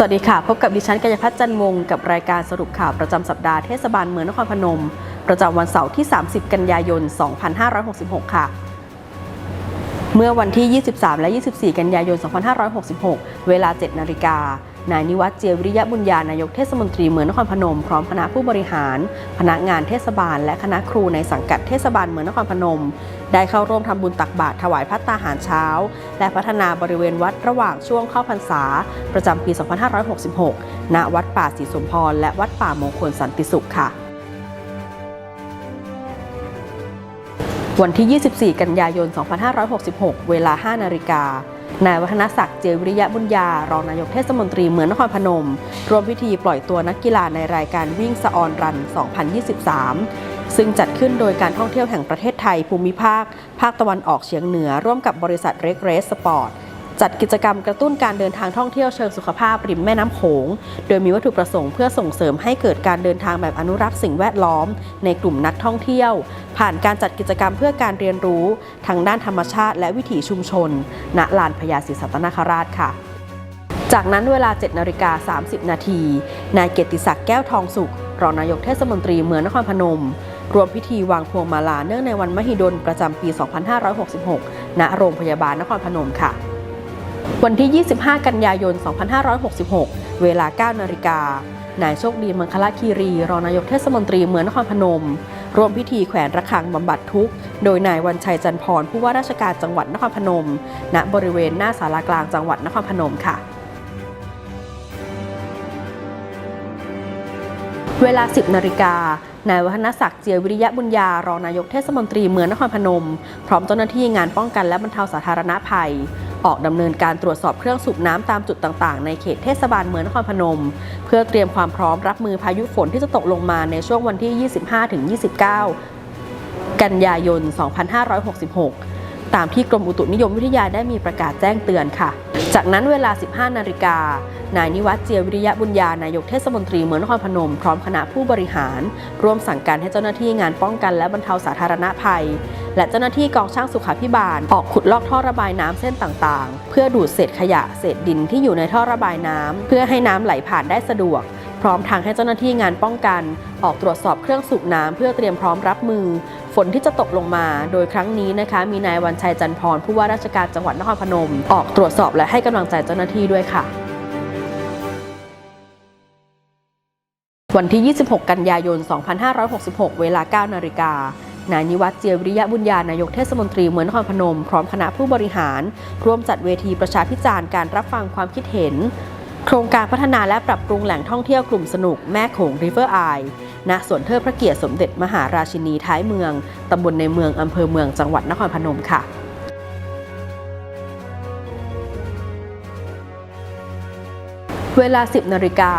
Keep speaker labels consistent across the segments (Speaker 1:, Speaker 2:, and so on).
Speaker 1: สวัสดีค่ะ พบกับดิฉันกัญญพัฒน์จันทร์วงกับรายการสรุปข่าวประจำสัปดาห์เทศบาลเมืองนครพนม ประจำวันเสาร์ที่ 30 กันยายน 2566 ค่ะ เมื่อวันที่ 23 และ 24 กันยายน 2566 เวลา 7 นาฬิกา นายนิวัฒน์เจียวิริยะบุญญานายกเทศมนตรีเมืองนครพนม พร้อมคณะผู้บริหาร พนักงานเทศบาล และคณะครูในสังกัดเทศบาลเมืองนครพนม ได้เข้าร่วมทำบุญตักบาตรถวายพัตตาหารเช้า และพัฒนาบริเวณวัดระหว่างช่วงเข้าพรรษา ประจำปี 2566 ณ วัดป่าศรีสมพร และวัดป่ามงคลสันติสุขค่ะวันที่ 24 กันยายน 2566 เวลา 5 นาฬิกา นายวัฒนศักดิ์เจวิริยะบุญญา รองนายกเทศมนตรีเมืองนครพนม ร่วมพิธีปล่อยตัวนักกีฬาในรายการวิ่งสะออนรัน 2023 ซึ่งจัดขึ้นโดยการท่องเที่ยวแห่งประเทศไทยภูมิภาค ภาคตะวันออกเฉียงเหนือ ร่วมกับบริษัทเรกเรสสปอร์ตจัดกิจกรรมกระตุ้นการเดินทางท่องเที่ยวเชิงสุขภาพริมแม่น้ำโขง โดยมีวัตถุประสงค์เพื่อส่งเสริมให้เกิดการเดินทางแบบอนุรักษ์สิ่งแวดล้อม ในกลุ่มนักท่องเที่ยว ผ่านการจัดกิจกรรมเพื่อการเรียนรู้ทางด้านธรรมชาติและวิถีชุมชน ณ ลานพญาศรีสัตนคราชค่ะ จากนั้นเวลา 7นาฬิกา30 นาที นายเกียรติศักดิ์แก้วทองสุข รองนายกเทศมนตรีเมืองนครพนม รวมพิธีวางพวงมาลาเนื่องในวันมหิดลประจำปี 2566 ณ โรงพยาบาลนครพนมค่ะ วันที่ 25 กันยายน 2566 เวลา 9 นาฬิกานายโชคดีมังคลคีรีรองนายกเทศมนตรีเมืองนครพนม ร่วมพิธีแขวนระฆังบำบัดทุกข์ โดยนายวันชัยจันพรผู้ว่าราชการจังหวัดนครพนม ณบริเวณหน้าศาลากลางจังหวัดนครพนมค่ะ เวลา 10 นาฬิกา นายวัฒนศักดิ์เจียวิริยะบุญญารองนายกเทศมนตรีเมืองนครพนม พร้อมเจ้าหน้าที่งานป้องกันและบรรเทาสาธารณภัย ออกดำเนินการตรวจสอบเครื่องสูบน้ำตามจุดต่างๆ ในเขตเทศบาลเมืองนครพนม เพื่อเตรียมความพร้อมรับมือพายุฝนที่จะตกลงมาในช่วงวันที่ 25-29 กันยายน 2566 ตามที่กรมอุตุนิยมวิทยาได้มีประกาศแจ้งเตือนค่ะ จากนั้นเวลา 15 นาฬิกา นายนิวัฒน์เจียวิริยะบุญญา นายกเทศมนตรีเมืองนครพนม พร้อมคณะผู้บริหาร ร่วมสั่งการให้เจ้าหน้าที่งานป้องกันและบรรเทาสาธารณภัย และเจ้าหน้าที่กองช่างสุขาพิบาล ออกขุดลอกท่อระบายน้ำเส้นต่างๆ เพื่อดูดเศษขยะเศษดินที่อยู่ในท่อระบายน้ำเพื่อให้น้ำไหลผ่านได้สะดวกพร้อมทางให้เจ้าหน้าที่งานป้องกัน ออกตรวจสอบเครื่องสูบน้ำเพื่อเตรียมพร้อมรับมือ นที่จะตกลงมา โดยครั้งนี้นะคะมีนายวันชัยจันพรผู้ว่าราชการจังหวัดนครพนม ออกตรวจสอบและให้กำลังใจเจ้าหน้าที่ด้วยค่ะวันที่ 26 กันยายน 2566 เวลา 9 นาฬิกา นายนิวัฒน์เจียวิริยะบุญญานายกเทศมนตรีเมืองนครพนม พร้อมคณะผู้บริหาร ร่วมจัดเวทีประชาพิจารณ์การรับฟังความคิดเห็น โครงการพัฒนาและปรับปรุงแหล่งท่องเที่ยวกลุ่มสนุกแม่โขง River Eye ณสวนเทิดพระเกียรติสมเด็จมหาราชินีท้ายเมือง ตำบลในเมืองอำเภอเมืองจังหวัดนครพนมค่ะเวลา 10 นาฬิกา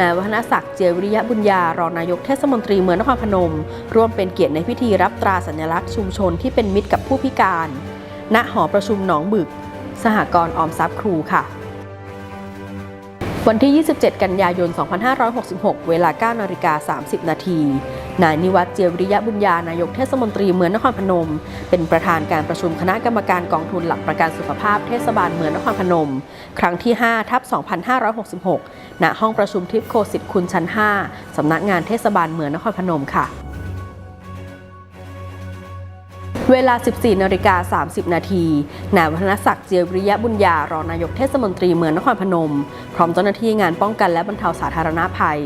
Speaker 1: นายวัฒนศักดิ์เจียวิริยะบุญญา รองนายกเทศมนตรีเมืองนครพนม ร่วมเป็นเกียรติในพิธีรับตราสัญลักษณ์ชุมชนที่เป็นมิตรกับผู้พิการ ณ หอประชุมหนองบึก สหกรณ์ออมทรัพย์ครูค่ะ วันที่ 27 กันยายน 2566 เวลา 9นาฬิกา30 นาที นายนิวัฒน์เจียวิริยะบุญญา นายกเทศมนตรีเมืองนครพนม เป็นประธานการประชุมคณะกรรมการกองทุนหลักประกันสุขภาพเทศบาลเมืองนครพนม ครั้งที่ 5 ทับ 2566 ณ ห้องประชุมทิพย์โคสิตคุณชั้น 5 สำนักงานเทศบาลเมืองนครพนมค่ะ เวลา 14นาฬิกา30 นาทีนายวัฒนศักดิ์เจียวิริยะบุญญารองนายกเทศมนตรีเมืองนครพนม พร้อมเจ้าหน้าที่งานป้องกันและบรรเทาสาธารณภัย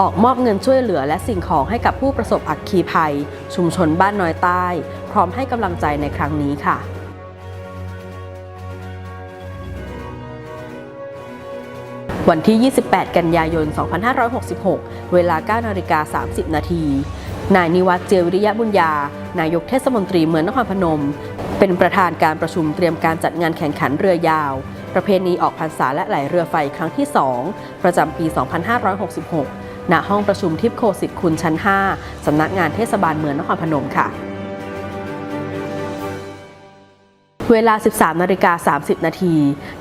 Speaker 1: ออกมอบเงินช่วยเหลือและสิ่งของให้กับผู้ประสบอัคคีภัย ชุมชนบ้านน้อยใต้ พร้อมให้กำลังใจในครั้งนี้ค่ะวันที่ 28 กันยายน 2566 เวลา 9 นาฬิกา 30 นาที นายนิวัฒน์เจยวิริยะบุญญา นายกเทศมนตรีเมืองนครพนม เป็นประธานการประชุมเตรียมการจัดงานแข่งขันเรือยาว ประเพณีออกพรรษาและไหลเรือไฟครั้งที่ 2 ประจำปี 2566 ณ ห้องประชุมทิพโคสิตคุณชั้น 5 สำนักงานเทศบาลเมืองนครพนมค่ะ เวลา 13 นาฬิกา 30 นาที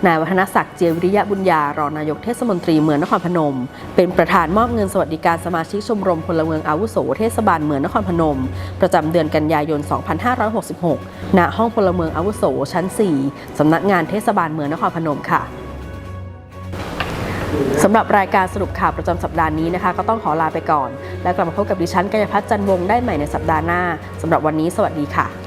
Speaker 1: นายวัฒนศักดิ์เจียวิริยะบุญญารองนายกเทศมนตรีเมืองนครพนม เป็นประธานมอบเงินสวัสดิการสมาชิกชมรมพลเมืองอาวุโสเทศบาลเมืองนครพนม ประจำเดือนกันยายน 2566 ณ ห้องพลเมืองอาวุโสชั้น 4 สำนักงานเทศบาลเมืองนครพนมค่ะสำหรับรายการสรุปข่าวประจำสัปดาห์นี้นะคะ ก็ต้องขอลาไปก่อน แล้วกลับมาพบกับดิฉันกัญญพัฒน์จันวงศ์ได้ใหม่ในสัปดาห์หน้าสำหรับวันนี้สวัสดีค่ะ